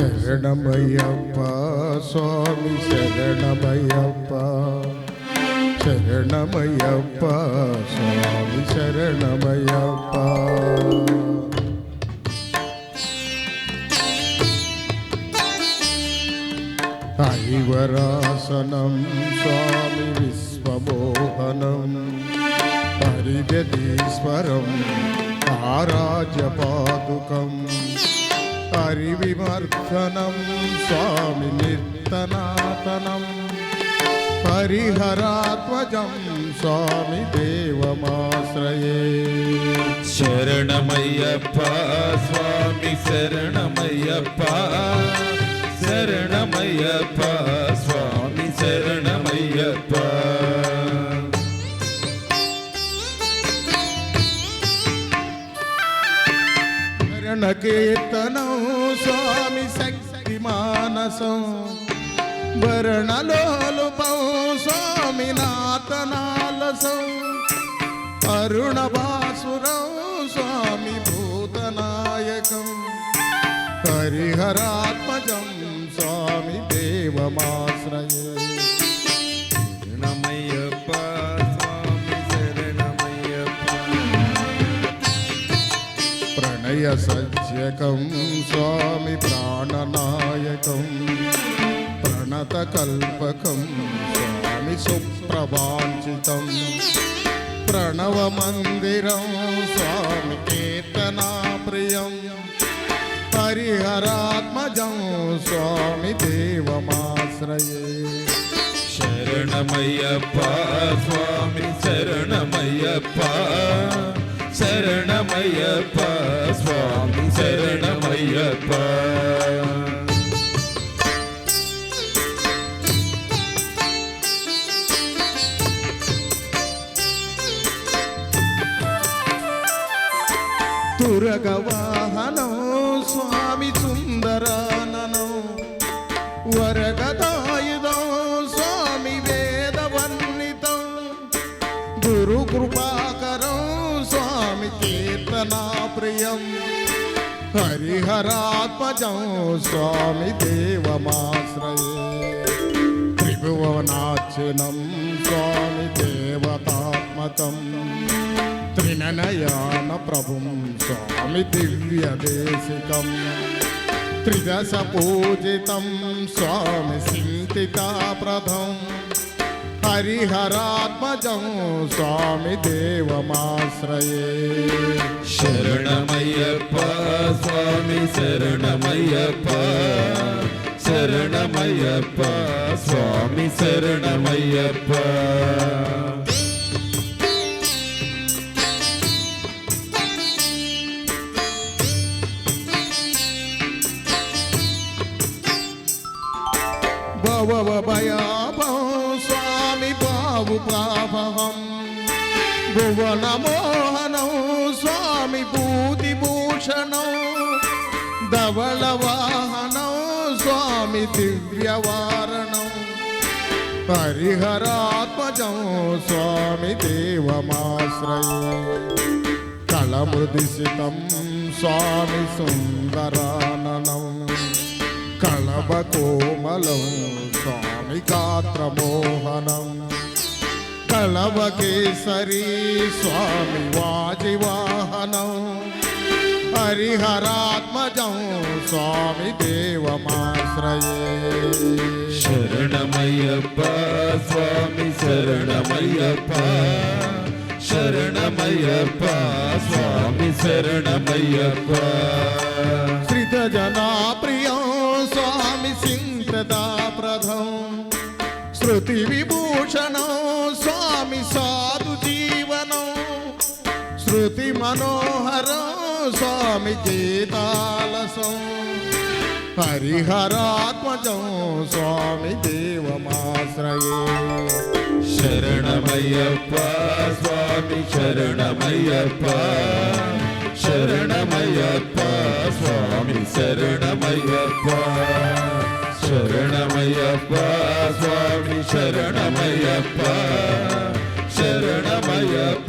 శరణమయ్యప్ప స్వామి శరణమయ్యప్ప. శరణమయ్యప్ప స్వామి శరణమయ్యప్ప. ఐవరాసనం స్వామి విశ్వమోహనం. హరిజదీశ్వరం ఆరాజపాదుకం परिविमर्शनं स्वामी निर्तनातनं परिहरात्मजं स्वामी देवमाश्रये। शरण्य स्वामी शरणमय्यप्पा। శరణ కీర్తనం స్వామి శక్తి మానసం. భరణలోలుపం స్వామి నాతనాలసం అరుణ భాసురం స్వామి భూతనాయకం. హరిహరాత్మజం స్వామి దేవమాశ్రయే. శరణమయ్యప్ప స్వామి స్వామి ప్రాణనాయకం. ప్రణతకల్పకం స్వామి సుప్రభాంచితం. ప్రణవమందిరం స్వామి కీర్తనాప్రియం. హరిహరాత్మజం స్వామి దేవమాశ్రయే. శరణమయ్యప్ప స్వామి శరణమయ్యప్ప. சரணமையப்பா சுவாமி சரணமையப்பா துரகவாகனம் சுவாமி சுந்தரானனம் வரகதா हरिहरं हरिहरात्मजं स्वामि देवमाश्रये त्रिभुवनाचिनं स्वामि देवतात्मकं। त्रिननयानप्रभुं स्वामि दिव्यदेशिकम् त्रिदशपूजितं स्वामि प्रथम हरिहरात्मजं स्वामि देवमाश्रये। शरणमय्यप्प स्वामि शरणमय्यप्प शरणमय्यप्प स्वामि शरणमय्यप्प। స్వామి శరణమయ్యప్ప స్వామి బావు పాపహం భువన మోహనం స్వామి భూతి భూషణం. ధవళ వాహనం స్వామి దివ్యవారణం హరిహరాత్మజం స్వామి దేవమాశ్రయే. కళమృదిశితం స్వామి సుందరాననం. कलवकोमलं स्वामिगात्रमोहनम् कलवकेसरी स्वामि स्वामी हरिहरात्मजं स्वामि देवमाश्रये शरणमय्यप्प स्वामि शरणमय्यप्प। शरणमय्यप्प स्वामी शरणमय्यप्प। श्रितजन శృతి మనోహరం స్వామి గీతాలసం హరిహరాత్మజం స్వామి దేవమాశ్రయే శరణమయ్యప్ప స్వామి శరణమయ్యప్ప శరణమయ్యప్ప స్వామి శరణమయ్యప్ప శరణమయ్యప్ప స్వామి శరణమయ్యప్ప శరణమయ్యప్ప